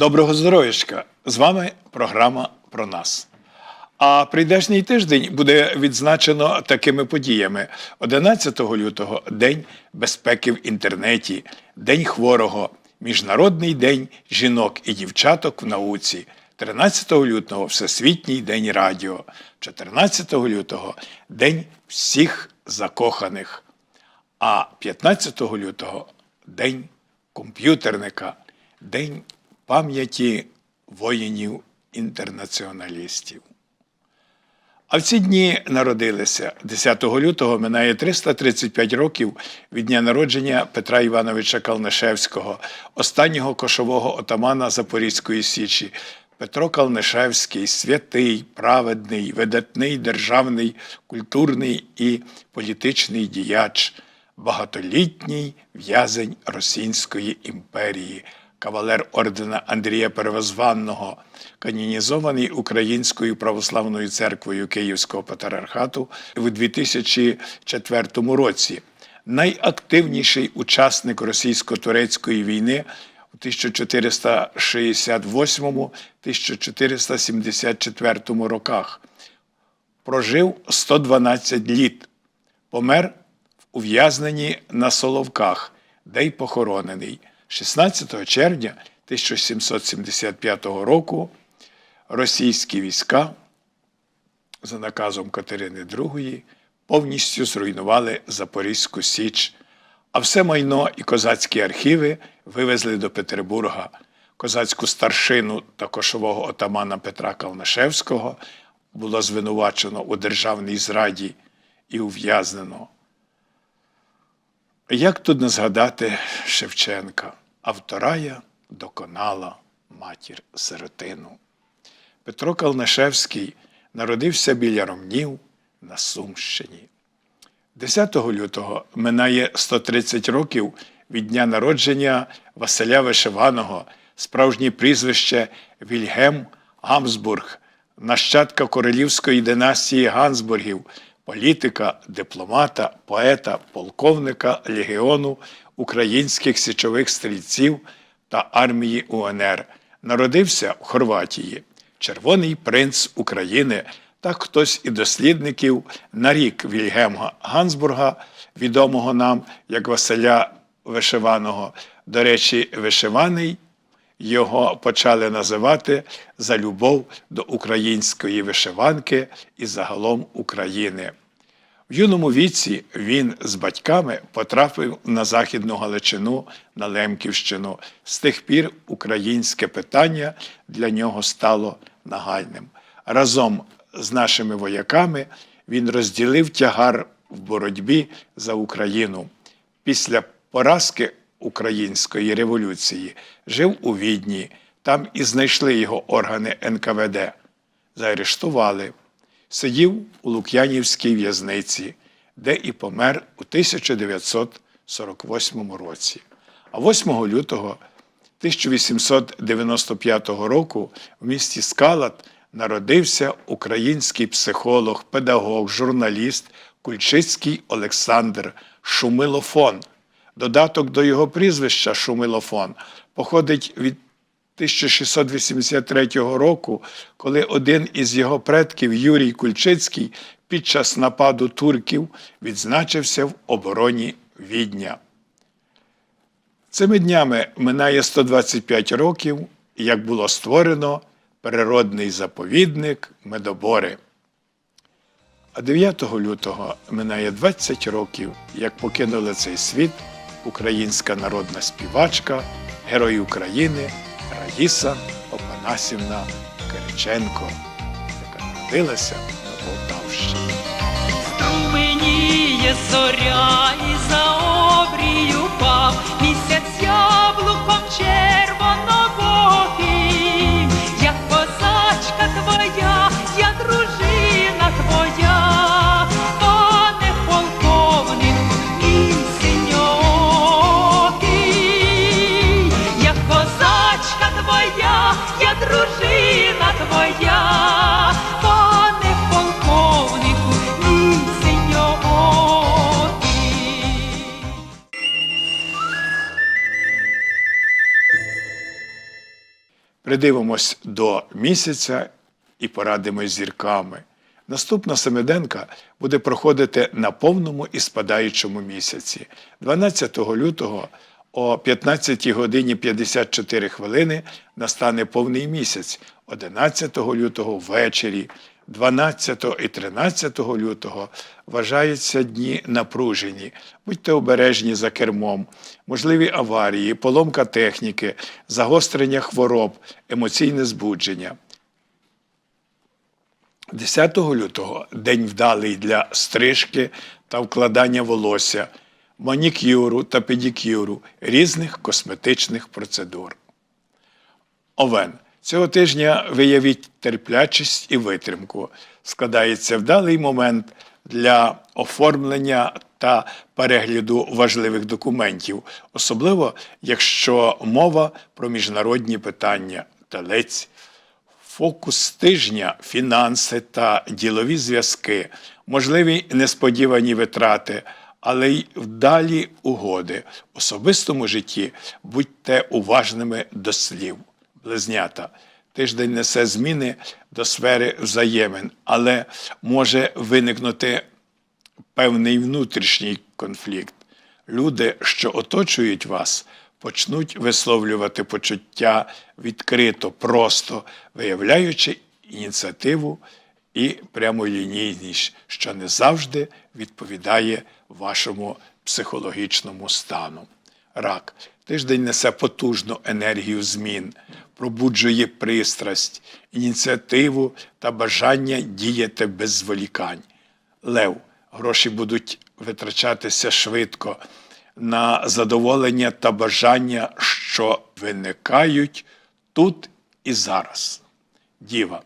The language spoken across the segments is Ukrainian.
Доброго здоров'ячка! З вами програма про нас. А прийдешній тиждень буде відзначено такими подіями: 11 лютого День безпеки в інтернеті, День хворого, Міжнародний день жінок і дівчаток в науці, 13 лютого Всесвітній день радіо, 14 лютого День всіх закоханих. А 15 лютого День комп'ютерника, День пам'яті воїнів-інтернаціоналістів. А в ці дні народилися 10 лютого минає 335 років від дня народження Петра Івановича Калнишевського, останнього кошового отамана Запорізької Січі. Петро Калнишевський святий, праведний, видатний державний, культурний і політичний діяч, багатолітній в'язень Російської імперії, кавалер ордена Андрія Перевозванного, канонізований Українською православною церквою Київського патріархату у 2004 році, найактивніший учасник російсько-турецької війни у 1468-1474 роках. Прожив 112 літ, помер в ув'язненні на Соловках, де й похоронений. 16 червня 1775 року російські війська за наказом Катерини II повністю зруйнували Запорізьку Січ, а все майно і козацькі архіви вивезли до Петербурга. Козацьку старшину та кошового отамана Петра Калнишевського було звинувачено у державній зраді і ув'язнено. Як тут не згадати Шевченка, авторая доконала матір сиротину. Петро Калнишевський народився біля Ромнів на Сумщині. 10 лютого минає 130 років від дня народження Василя Вишиваного, справжнє прізвище Вільгем Гамсбург, нащадка королівської династії Гансбургів, політика, дипломата, поета, полковника легіону українських січових стрільців та армії УНР. Народився в Хорватії. Червоний принц України, так хтось і дослідників нарік Вільгема Гансбурга, відомого нам як Василя Вишиваного. До речі, вишиваний його почали називати за любов до української вишиванки і загалом України. В юному віці він з батьками потрапив на Західну Галичину на Лемківщину. З тих пір українське питання для нього стало нагальним. Разом з нашими вояками він розділив тягар в боротьбі за Україну. Після поразки Української революції жив у Відні. Там і знайшли його органи НКВД. Заарештували сидів у Лук'янівській в'язниці, де і помер у 1948 році. А 8 лютого 1895 року в місті Скалат народився український психолог, педагог, журналіст Кульчицький Олександр Шумилофон. Додаток до його прізвища Шумилофон походить від 1683 року, коли один із його предків Юрій Кульчицький під час нападу турків відзначився в обороні Відня. Цими днями минає 125 років, як було створено природний заповідник Медобори. А 9 лютого минає 20 років, як покинула цей світ українська народна співачка, герой України. Раїса Опанасівна Кириченко, яка народилася на Полтавщині. Струменіє зоря і за обрію пав місяць яблуком червонобоким. Придивимось до місяця і порадимось зірками. Наступна семиденка буде проходити на повному і спадаючому місяці. 12 лютого о 15 годині 54 хвилини настане повний місяць. 11 лютого ввечері, 12 і 13 лютого вважаються дні напружені. Будьте обережні за кермом, можливі аварії, поломка техніки, загострення хвороб, емоційне збудження. 10 лютого день вдалий для стрижки та вкладання волосся, манікюру та педикюру, різних косметичних процедур. Овен. Цього тижня виявіть терплячість і витримку. Складається вдалий момент для оформлення та перегляду важливих документів, особливо якщо мова про міжнародні питання. Телець. Фокус тижня, фінанси та ділові зв'язки, можливі несподівані витрати, але й вдалі угоди. В особистому житті будьте уважними до слів. Близнята. Тиждень несе зміни до сфери взаємин, але може виникнути певний внутрішній конфлікт. Люди, що оточують вас, почнуть висловлювати почуття відкрито, просто виявляючи ініціативу і прямолінійність, що не завжди відповідає вашому психологічному стану. Рак. Тиждень несе потужну енергію змін, пробуджує пристрасть, ініціативу та бажання діяти без зволікань. Лев. Гроші будуть витрачатися швидко на задоволення та бажання, що виникають тут і зараз. Діва.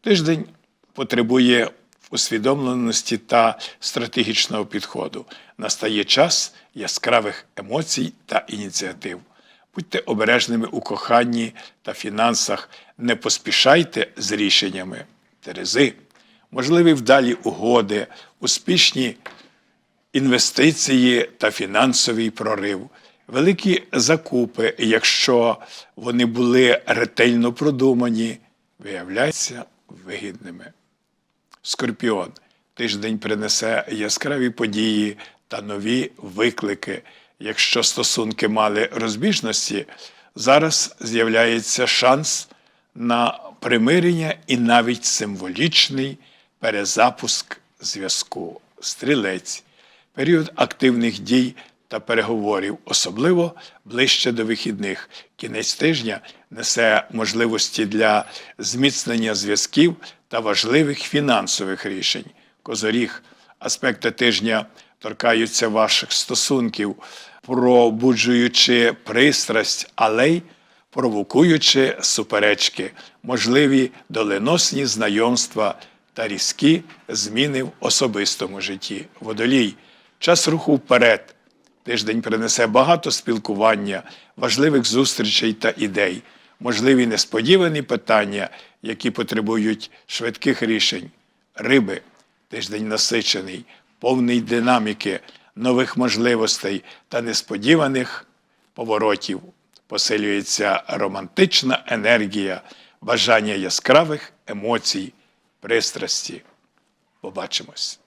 Тиждень потребує усвідомленості та стратегічного підходу. Настає час яскравих емоцій та ініціатив. Будьте обережними у коханні та фінансах, не поспішайте з рішеннями. Терези, можливі вдалі угоди, успішні інвестиції та фінансовий прорив, великі закупи, якщо вони були ретельно продумані, виявляються вигідними. Скорпіон. Тиждень принесе яскраві події та нові виклики. Якщо стосунки мали розбіжності, зараз з'являється шанс на примирення і навіть символічний перезапуск зв'язку. Стрілець. Період активних дій та переговорів, особливо ближче до вихідних. Кінець тижня несе можливості для зміцнення зв'язків та важливих фінансових рішень. Козоріг. Аспекти тижня торкаються ваших стосунків, пробуджуючи пристрасть, але й провокуючи суперечки, можливі доленосні знайомства та різкі зміни в особистому житті. Водолій. Час руху вперед. Тиждень принесе багато спілкування, важливих зустрічей та ідей, можливі несподівані питання, які потребують швидких рішень. Риби. Тиждень насичений, повний динаміки, нових можливостей та несподіваних поворотів. Посилюється романтична енергія, бажання яскравих емоцій, пристрасті. Побачимось.